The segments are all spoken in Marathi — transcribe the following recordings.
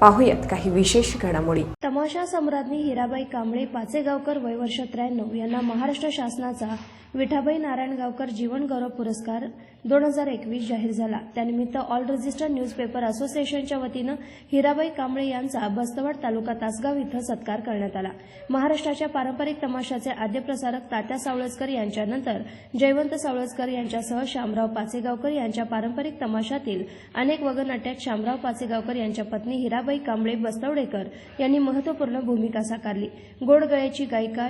पाहूयात काही विशेष घडामोडी. तमाशा सम्राज्ञी हिराबाई कांबळे पाचेगावकर वय वर्ष त्र्याण्णव यांना महाराष्ट्र शासनाचा विठाबाई नारायणगावकर जीवन गौरव पुरस्कार दोन हजार एकवीस जाहीर झाला. त्यानिमित्त ऑल रजिस्टर न्यूजपेपर असोसिएशनच्या वतीनं हिराबाई कांबळे यांचा बस्तवड तालुका तासगाव इथं सत्कार करण्यात आला. महाराष्ट्राच्या पारंपरिक तमाशाचे आद्यप्रसारक तात्या सावळसकर यांच्यानंतर जयवंत सावळसकर यांच्यासह शामराव पाचेगावकर यांच्या पारंपरिक तमाशातील अनेक वगनाट्यात शामराव पाचेगावकर यांच्या पत्नी हिराबाई कांबळे बस्तवडेकर यांनी महत्त्वपूर्ण भूमिका साकारली. गोडगळ्याची गायिका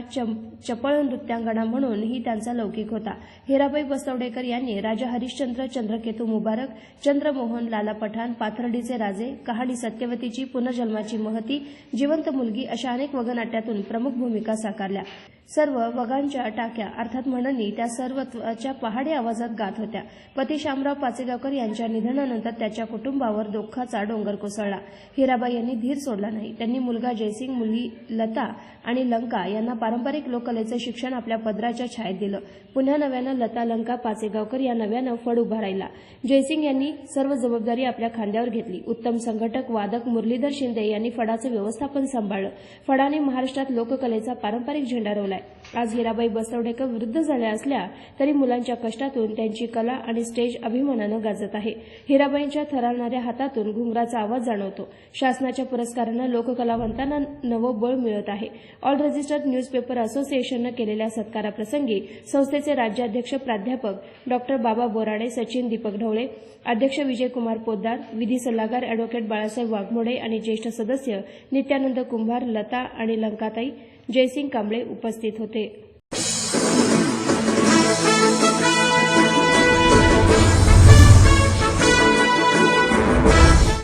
चपळ नृत्यांगणा म्हणून ही त्यांचा लौकिक होता. हिराबाई बस्तवडेकर यांनी राजा हरिश्चंद्र चंद्रकेतू मुबारक चंद्रमोहन लाला पठाण पाथर्डीचे राजे कहाणी सत्यवतीची पुनर्जन्माची महती जिवंत मुलगी अशा अनेक वगनाट्यातून प्रमुख भूमिका साकारल्या. सर्व वगांच्या टाक्या अर्थात म्हणणी त्या सर्वच्या त्वच्या पहाडी आवाजात गात होत्या. पती शामराव पाचेगावकर यांच्या निधनानंतर त्याच्या कुटुंबावर दुःखाचा डोंगर कोसळला. हिराबाई यांनी धीर सोडला नाही. त्यांनी मुलगा जयसिंग मुली लता आणि लंका यांना पारंपरिक लोककलेचं शिक्षण आपल्या पदराच्या छायेत दिलं. पुन्हा नव्यानं लता लंका पाचेगावकर या नव्यानं फड उभा राहिला. जयसिंग यांनी सर्व जबाबदारी आपल्या खांद्यावर घेतली. उत्तम संघटक वादक मुरलीधर शिंदे यांनी फडाचं व्यवस्थापन सांभाळलं. फडाने महाराष्ट्रात लोककलेचा पारंपरिक झेंडा रोवलाय. आज हिराबाई बसवडेकर वृद्ध झाल्या असल्या तरी मुलांच्या कष्टातून त्यांची कला आणि स्टेज अभिमानानं गाजत आहे. हिराबाईंच्या थरारणाऱ्या हातातून घुंगराचा आवाज जाणवतो. शासनाच्या पुरस्कारानं लोककलावंतांना नवं बळ मिळत आहे. ऑल रजिस्टर्ड न्यूजपेपर असोसिएशननं केलेल्या सत्काराप्रसंगी संस्थेचे राज्याध्यक्ष प्राध्यापक डॉक्टर बाबा बोराडे सचिन दीपक ढवळे अध्यक्ष विजयकुमार पोद्दार विधी सल्लागार अॅडव्होकेट बाळासाहेब वाघमोडे आणि ज्येष्ठ सदस्य नित्यानंद कुंभार लता आणि लंकाताई जयसिंग कांबळे उपस्थित होते.